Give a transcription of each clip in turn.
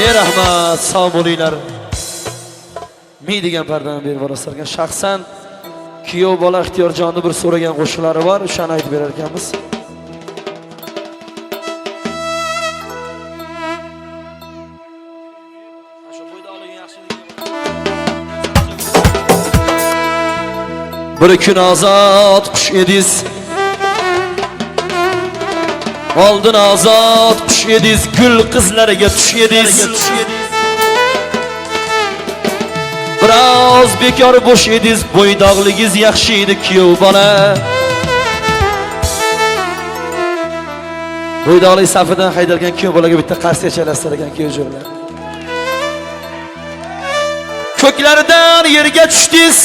ey rahmat sog' bo'linglar mi degan pardani berib olasizlarkan shaxsan kuyov bola ixtiyorjonni bir so'ragan qo'shiqlari bor o'shani aytib berar ekanmiz bir kun ozod qush ediz oldin ozod qush ediz gul qizlariga tush ediz biroz bekor bo'sh ediz bo'ydoqligiz yaxshi edi kuyov bola bo'ydoqlik safidan haydalgan kuyov bolaga bitta qarsiya chalasizlar ekan kuyovjo'rlar ko'klaridan yerga tushdingiz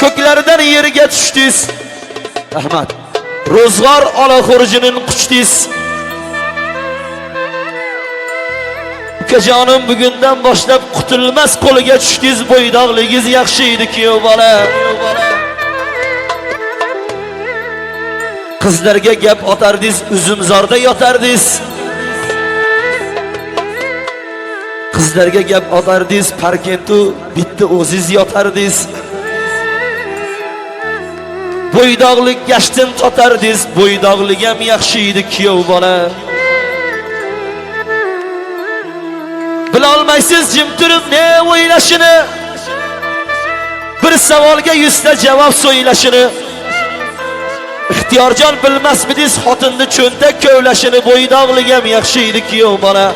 ko'klaridan yerga tushdingiz rahmat. Ro'zg'or olaxo'rjinin quchdingiz ukajonim bugundan boshlab qutulmas qo'liga tushdingiz bo'ydoqligiz yaxshi edi kuyov bola. Qizlarga gap otardingiz uzumzorda yotardingiz qizlarga gap otardingiz parkentu bitta o'ziz yotardingiz bo'ydoqlik gashtin totardingiz bo'ydoqlik ham yaxshi edi kuyov bola bilolmaysiz jim ne o'ylashini bir savolga yuzta javob so'ylashini ixtiyorjon bilmasmidingiz xotinni cho'ntak kovlashini bo'ydoqlik ham yaxshi edi kuyov bola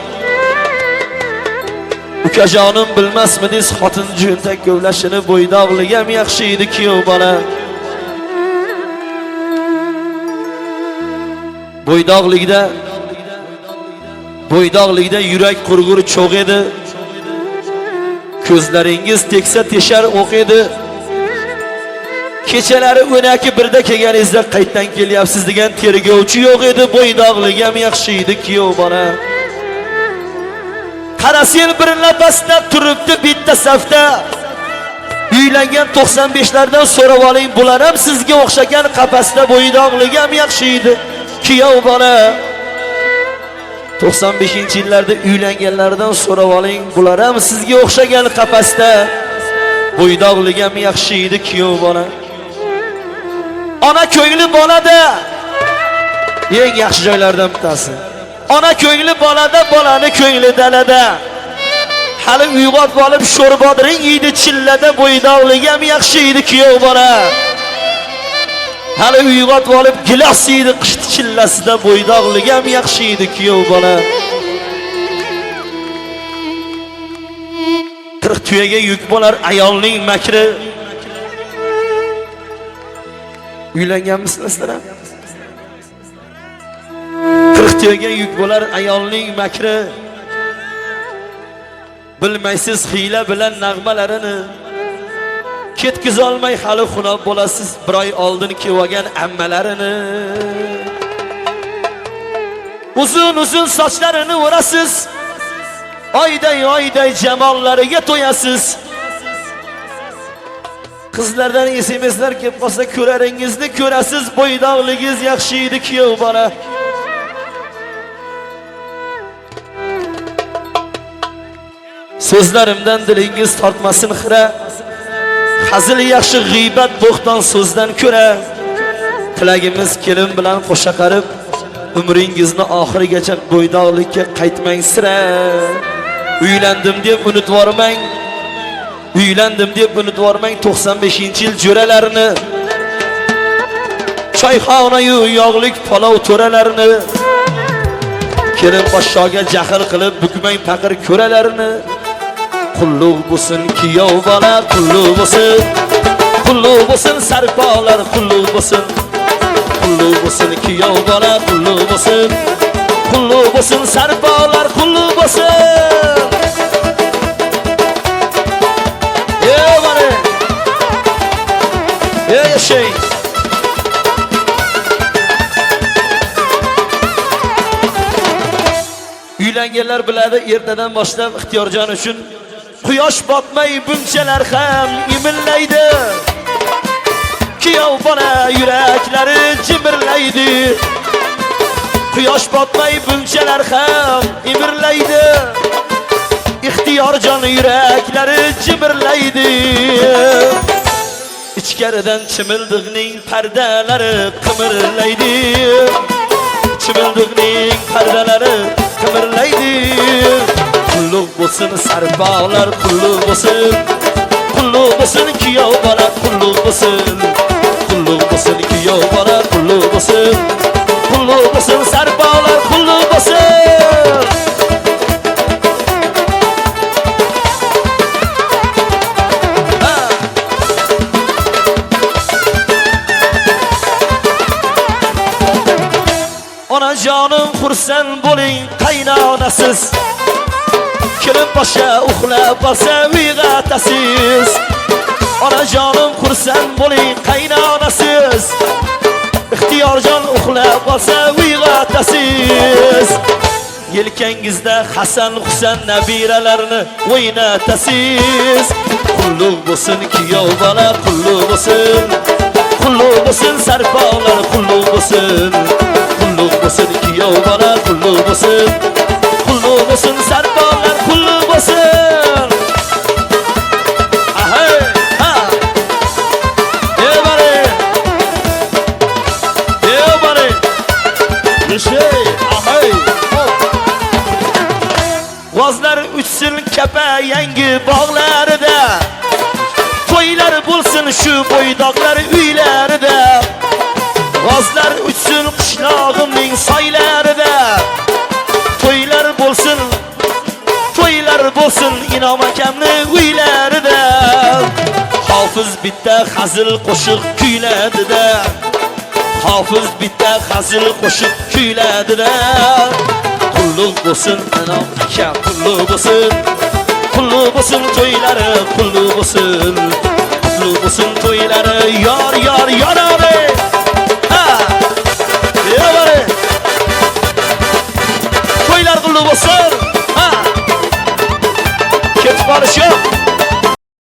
ukajonim bilmasmidingiz xotin cho'ntak kovlashini bo'ydoqlik ham yaxshi edi kuyov bola bo'ydoqlikda bo'ydoqlikda yurak qurg'ur cho'g' edi. Ko'zlaringiz teksa teshar o'q edi. Kechalari o'n birda kelganingizda qaytdan kelyapsiz degan tergovchi yo'q edi. Bo'ydoqlik ham yaxshi edi kuyov bola. Qarasang bir nafasda turibdi bitta safda. Uylangan 95lardan so'rab oling bular ham sizga o'xshagan qafasda bo'ydoqlik ham yaxshi edi. Kuyov bola 95 yillarda uylanganlardan so'rab oling bular ham sizga o'xshagan qafasda? Bo'ydoqlik ham yaxshi edi kuyov bola ona ko'ngli bolada. Eng yaxshi joylardan bittasi. Ona ko'ngli bolada bolani ko'ngli dalada. Hali olib sho'rbodring yeydi chillada bo'ydoqlik ham yaxshi edi kuyov bola hali uyg'otib olib gilos yeydi qishni chillasida bo'ydoqligi ham yaxshi edi kuyov bola. Qirq tuyaga yuk bo'lar ayolning makri. Uylanganmisizlar ham? Qirq tuyaga yuk bo'lar ayolning makri. Bilmaysiz hiyla bilan nag'malarini. Ketkizolmay hali xunob bo'lasiz bir oy oldin kelgan ammalarini uzun uzun sochlarini o'rasiz oyday oyday jamollariga to'yasiz qizlardan smslar kelib qolsa ko'raringizni ko'rasiz bo'ydoqligingiz yaxshi edi kuyov bola so'zlarimdan dilingiz tortmasin xira hazil yaxshi g'iybat bo'xton so'zdan ko'ra tilagimiz kelin bilan qo'sha qarib umringizni oxirigacha bo'ydoqlikka qaytmang sira. Uylandim deb unutvormang uylandim deb unutvormang 95 yil jo'ralarini. Choyxonayu yog'lik palov to'ralarini. Kelin poshshoga jahl qilib bukmang paqir ko'ralarini. Qulluq bo'lsin kuyov bola qulluq bo'lsin qulluq bo'lsin sarpolar qulluq bo'lsin qulluq bo'lsin kuyov bola qulluq bo'lsin qulluq bo'lsin sarpolar qulluq bo'lsin ey yashang uylanganlar biladi ertadan boshlab ixtiyorjon uchun quyosh botmay bunchalar ham imillaydi kuyov bola yuraklari jimirlaydi. Quyosh botmay bunchalar ham imirlaydi İhtiyar canı yüreklari jimirlaydi. İchkaridan chimildiqning pardalari qimirlaydi. Chimildiqning pardalari qimirlaydi bo'lsin sarbolar qulluq bo'lsin Qulluq bo'lsin kuyov bola qulluq bo'lsin Qulluq bo'lsin kuyov bola qulluq bo'lsin Qulluq bo'lsin sarbolar qulluq bo'lsin Onajonim xursand bo'ling qaynonasiz Kelib boshqa uxlab qolsa uyg'otasiz Onajonim xursand bo'ling qaynonasiz Ixtiyorjon uxlab qolsa uyg'otasiz Yelkangizda Hasan Husan nabiralarni o'ynatasiz. Qulluq bo'lsin kuyov bola qulluq bo'lsin. Qulluq bo'lsin sarpolar qulluq bo'lsin. Qulluq bo'lsin kuyov bola qulluq bo'lsin Yeshay ahay G'ozlar uchsin kapa yangi bog'larida To'ylar bo'lsin shu bo'ydoqlar uylarida G'ozlar uchsin qishlog'imning soylarida To'ylar bo'lsin To'ylar bo'lsin inom akamni uylarida Hofiz bitta hazil qo'shiq kuyladida Hofiz bitta hazil qo'shiq kuyladida Qulluq bo'lsin inom akam qulluq bo'lsin. Qulluq bo'lsin to'ylari qulluq bo'lsin. Qulluq bo'lsin to'ylari yor yor yorari Ha! Yorari To'ylar qulluq bo'lsin. Ha! Ketib borish